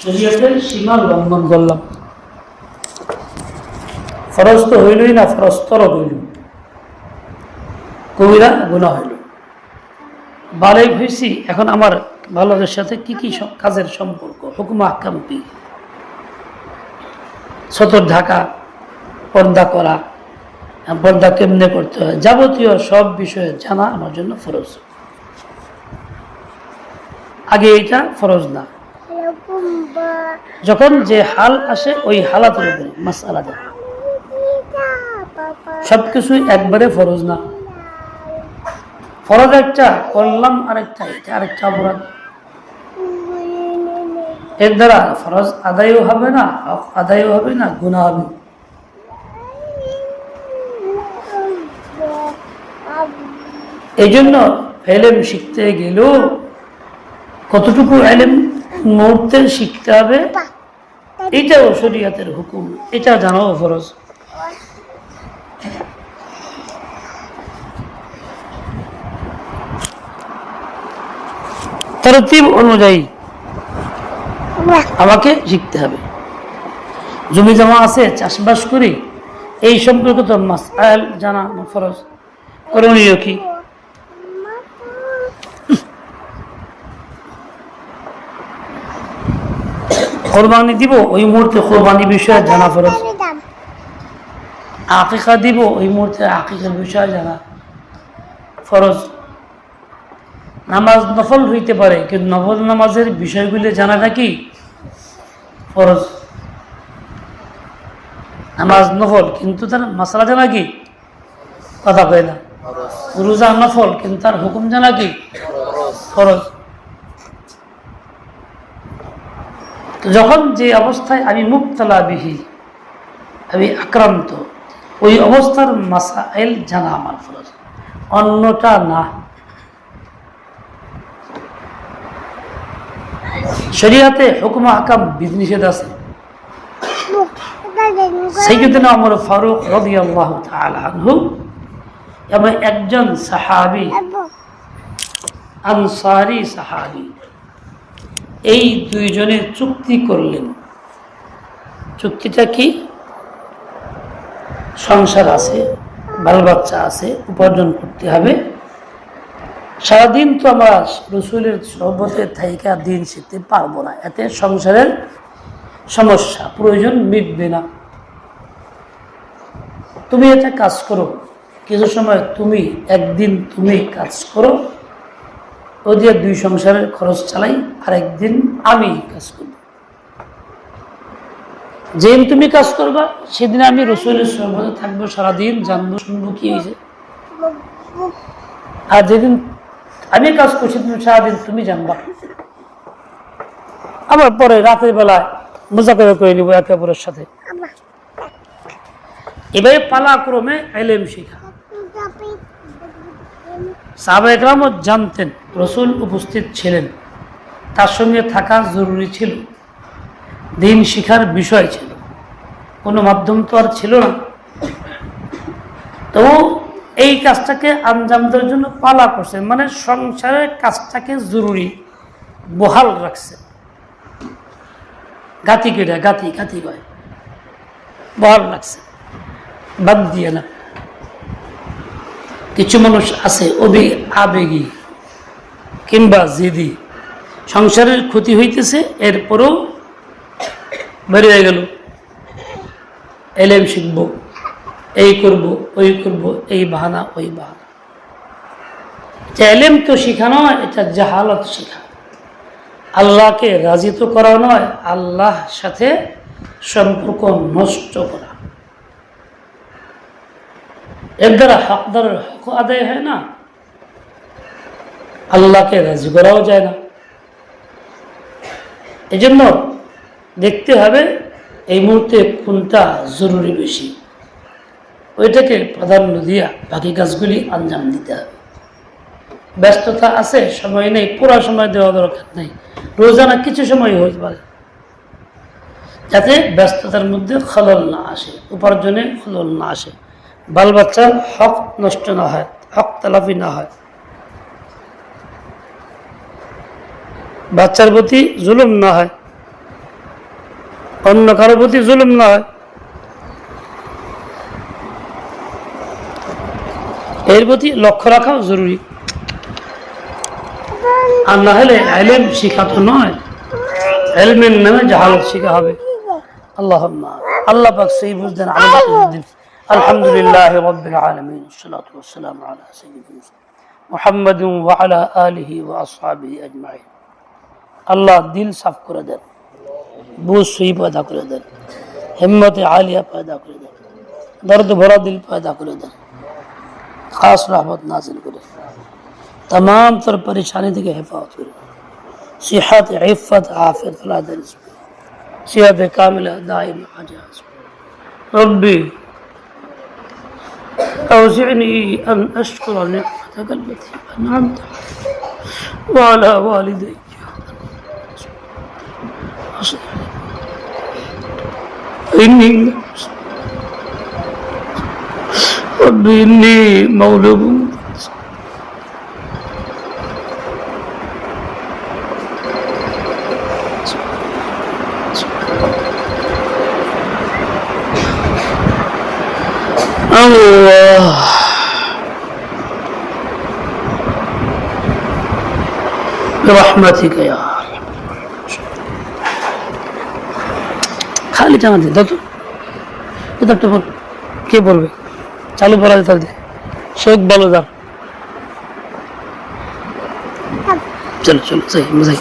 শরীয়তের সীমা লঙ্ঘন করলাম ফরজ তো হইলই না, ফরস্তর হইল কবিরা গুণা হইল। বালেক হয়েছি এখন আমার ভালোদের সাথে কি কি কাজের সম্পর্ক, হুকুমা আকাম্পি সতর ঢাকা, পর্দা করা, পর্দা কেমনে করতে হয়, যাবতীয় সব বিষয়ে জানা আমার জন্য ফরজ। আগে এটা ফরজ না। যখন যে হাল আসে, ওই হালাতের উপরে মাস আলাদা সব একবারে ফরজ না। ফরজ একটা, করলাম আরেকটা, এটা আরেকটা অপরাধ। এর দ্বারা ফরজ আদায়ও হবে না আদায়ও হবে না গুণা হবে এই জন্য এলেম শিখতে গেলেও কতটুকু এলেম মুহূর্তে শিখতে হবে। এটাও শরীয়তের হুকুম। এটা জানাও ফরজ। তরতিব অনুযায়ী আমাকে শিখতে হবে। জমি জমা আছে চাষবাস করি এই সম্পর্কে তো মাসাইল জানা ফরজ। করণীয় কি? কোরবানি দিব ওই মুহূর্তে কোরবানি বিষয়ে জানা ফরজ আকিকা দিব ওই মুহূর্তে আকিকার বিষয়ে জানা ফরজ। নামাজ নফল হইতে পারে কিন্তু নফল নামাজের বিষয়গুলি জানাটা কি ফরজ? নামাজ নফল কিন্তু তার মশলা জানা কি? কথা কয় না। রোজা নফল কিন্তু তার হুকুম জানা কি? ফরজ। যখন যে অবস্থায় আমি মুক্তলা বিহি আমি আক্রান্ত ওই অবস্থার মাসাইল জানা আমার ফরজ অন্যটা না। শরিয়াতে হুকুম আকাম বিধিনিষেধ আছে। সৈয়দিনা আমর ফারুক তাআলা আনহু এবং একজন সাহাবি আনসারি সাহাবী। এই দুইজনে চুক্তি করলেন। চুক্তিটা কি? সংসার আছে বাল বাচ্চা আছে, উপার্জন করতে হবে। সারাদিন তো আমরা রসুলের সহবতে থাইকা দিন শিখতে পারব না। এতে সংসারের সমস্যা, প্রয়োজন মিটবে না। তুমি এটা কাজ করো। কিছু সময় তুমি, একদিন তুমি কাজ করো। ও দিয়ে দুই সংসারের খরচ চালাই আর একদিন আমি কাজ করব। যেদিন তুমি কাজ করবা, সেদিন আমি রসুলের সহবতে থাকব, সারাদিন জানব, শুনব কি হয়েছে। আর যেদিন আমি কাজ করছি তুমি সারাদিন তুমি জানবা। আবার পরে রাতের বেলায় মোজাকেরা করে নিব একে অপরের সাথে। এভাবে পালাক্রমে এলেম শিখা। সাহাবা একরামও জানতেন রসুল উপস্থিত ছিলেন। তার সঙ্গে থাকা জরুরি ছিল। দিন শিখার বিষয় ছিল। কোনো মাধ্যম তো আর ছিল না। তো এই কাজটাকে আঞ্জাম দেওয়ার জন্য পালা করছে মানে সংসারের কাজটাকে জরুরি বহাল রাখছে গাতি কেটে গাতি গাতি কয় বহাল রাখছে বাদ দিয়ে না। কিছু মানুষ আছে অবি আবেগী কিংবা জিদি। সংসারের ক্ষতি হইতেছে, এরপরও বেরিয়ে গেল। এলেম শিখব, এই করব, ওই করব, এই বাহানা, ওই বাহানা। এটা এলেম তো শেখানো এটা জাহালত শেখা। আল্লাহকে রাজি তো করা নয় আল্লাহ সাথে সম্পর্ক নষ্ট করা। হকদারের হক আদায় হয় না। আল্লাহকে রাজি করাও যায় না। এজন্য দেখতে হবে এই মুহূর্তে কোনটা জরুরি বেশি। ওইটাকে প্রাধান্য দিয়া বাকি কাজগুলি আঞ্জাম দিতে হবে। ব্যস্ততা আছে, সময় নেই, পুরো সময় দেওয়া দরকার নেই। রোজানা কিছু সময় হইতে পারে। যাতে ব্যস্ততার মধ্যে খলল না আসে, উপার্জনে খলল না আসে। বাল বাচ্চার হক নষ্ট না হয়, হক তালাফি না হয়। বাচ্চার প্রতি জুলুম না হয়, অন্য কারও প্রতি জুলুম না হয়। এর প্রতি লক্ষ্য রাখা জরুরি। আর না হলে এলেম শিখা তো নয়, এলমের নামে জাহালত শিখা হবে। আল্লাহ আল্লাহ পাক সেই বুঝতেন আলম الحمد لله رب العالمين والصلاة والسلام على سيدنا محمد وعلى آله وأصحابه أجمعين. الله دل صف كردر بوس في بادا كردر همة عالية بادا كردر درد برا دل بادا كردر خاص رحمة نازل كردر تمام تر پریشانی دیکھے حفاظ کردر صحت عفت عافت خلا دل صحت کاملہ دائم عجاز ربي أوزعني أن أشكر نعمتك التي أنعمت وعلى والدي. إني ربي إني مغلوب রহমাতিক খালি টানা দে দেখো একটা বল। কে বলবে? চালু করা তার দে। শেখ বলো যান চলো চলো সেই বুঝাই